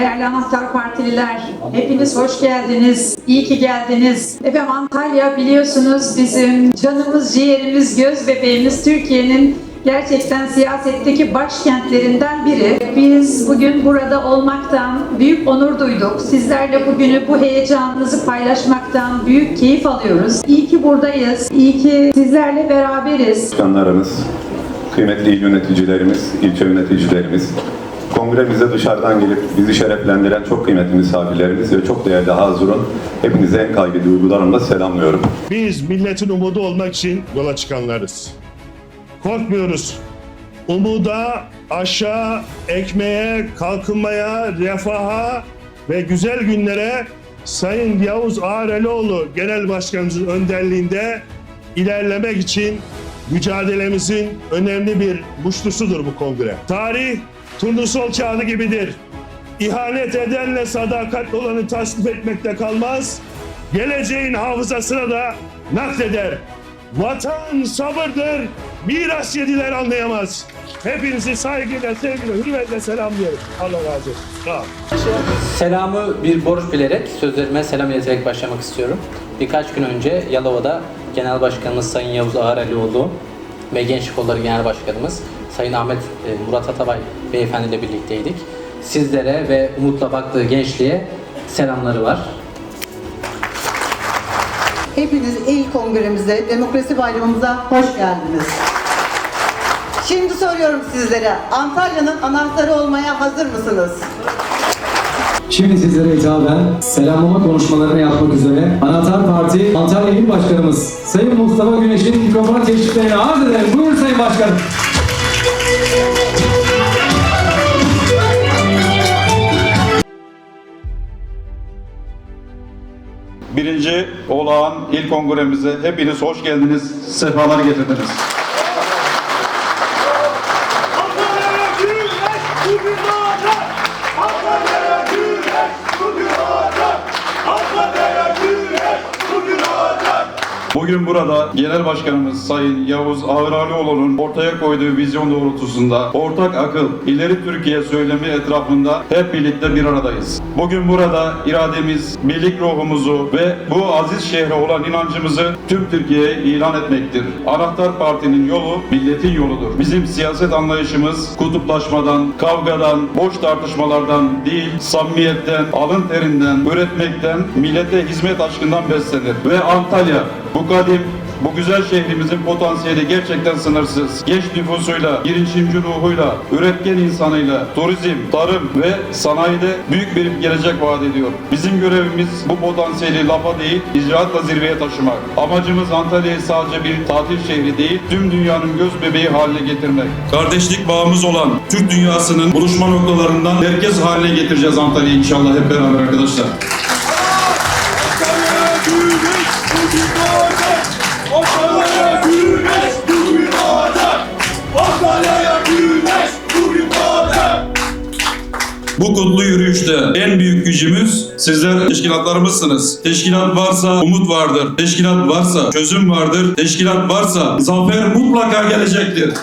Değerli Anahtar Partililer, hepiniz hoş geldiniz. İyi ki geldiniz. Efendim Antalya biliyorsunuz bizim canımız, ciğerimiz, göz bebeğimiz Türkiye'nin gerçekten siyasetteki başkentlerinden biri. Biz bugün burada olmaktan büyük onur duyduk. Sizlerle bugünü bu heyecanınızı paylaşmaktan büyük keyif alıyoruz. İyi ki buradayız. İyi ki sizlerle beraberiz. başkanlarımız, kıymetli il yöneticilerimiz, ilçe yöneticilerimiz, kongremize dışarıdan gelip bizi şereflendiren çok kıymetli misafirlerimiz ve çok değerli Hazur'un hepinize en kalbi duygularımla selamlıyorum. Biz milletin umudu olmak için yola çıkanlarız. Korkmuyoruz. Umuda, aşağı, ekmeğe, kalkınmaya, refaha ve güzel günlere Sayın Yavuz Ağrelioğlu Genel Başkanımızın önderliğinde ilerlemek için mücadelemizin önemli bir muştusudur bu kongre. Tarih turnusol kağıdı gibidir. İhanet edenle sadakatli olanı tasnif etmekte kalmaz, geleceğin hafızasına da nakleder. Vatan sabırdır, miras yediler anlayamaz. Hepinizi saygıyla, sevgiyle, hürmetle selamlıyorum. Allah razı olsun. Selamı bir borç bilerek sözlerime selam ileterek başlamak istiyorum. Birkaç gün önce Yalova'da Genel Başkanımız Sayın Yavuz Ağaralioğlu ve Gençlik Kolları Genel Başkanımız Sayın Ahmet e, Murat Atabay beyefendi ile birlikteydik. Sizlere ve umutla baktığı gençliğe selamları var. Hepiniz il kongremize, demokrasi bayramımıza hoş geldiniz. Şimdi soruyorum sizlere, Antalya'nın anahtarı olmaya hazır mısınız? Şimdi sizlere hitaben selamlama konuşmalarını yapmak üzere Anahtar Parti Antalya İl Başkanımız Sayın Mustafa Güneş'in mikrofon teşriflerini arz ederim. Buyurun Sayın Başkanım. Birinci olağan il kongremize hepiniz hoş geldiniz, sefalar getirdiniz. Bugün burada Genel Başkanımız Sayın Yavuz Ağıralioğlu'nun ortaya koyduğu vizyon doğrultusunda ortak akıl, ileri Türkiye söylemi etrafında hep birlikte bir aradayız. Bugün burada irademiz, birlik ruhumuzu ve bu aziz şehre olan inancımızı tüm Türkiye'ye ilan etmektir. Anahtar Parti'nin yolu milletin yoludur. Bizim siyaset anlayışımız kutuplaşmadan, kavgadan, boş tartışmalardan değil, samimiyetten, alın terinden, üretmekten, millete hizmet aşkından beslenir. Ve Antalya bu kadim, bu güzel şehrimizin potansiyeli gerçekten sınırsız. Genç nüfusuyla, girişimci ruhuyla, üretken insanıyla, turizm, tarım ve sanayide büyük bir gelecek vaat ediyor. Bizim görevimiz bu potansiyeli lafa değil, icraatla zirveye taşımak. Amacımız Antalya'yı sadece bir tatil şehri değil, tüm dünyanın göz bebeği haline getirmek. Kardeşlik bağımız olan Türk dünyasının buluşma noktalarından merkez haline getireceğiz Antalya'yı inşallah hep beraber arkadaşlar. Bu kutlu yürüyüşte en büyük gücümüz sizler teşkilatlarımızsınız. Teşkilat varsa umut vardır. Teşkilat varsa çözüm vardır. Teşkilat varsa zafer mutlaka gelecektir.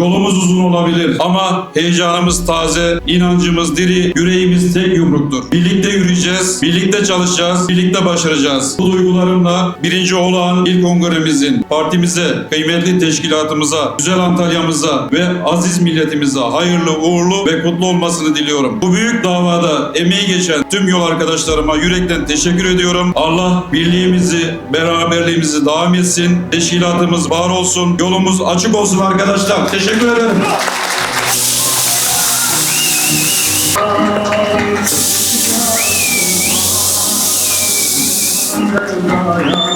Yolumuz uzun olabilir ama heyecanımız taze, inancımız diri, yüreğimiz tek yumruktur. Birlikte yürüyeceğiz, birlikte çalışacağız, birlikte başaracağız. Bu duygularımla birinci olan il kongremizin partimize, kıymetli teşkilatımıza, güzel Antalya'mıza ve aziz milletimize hayırlı, uğurlu ve kutlu olmasını diliyorum. Bu büyük davada emeği geçen tüm yol arkadaşlarıma yürekten teşekkür ediyorum. Allah birliğimizi, beraberliğimizi devam etsin. Teşkilatımız var olsun. Yolumuz açık olsun arkadaşlar. Teşekkür Teşekkür ederim. Yeah.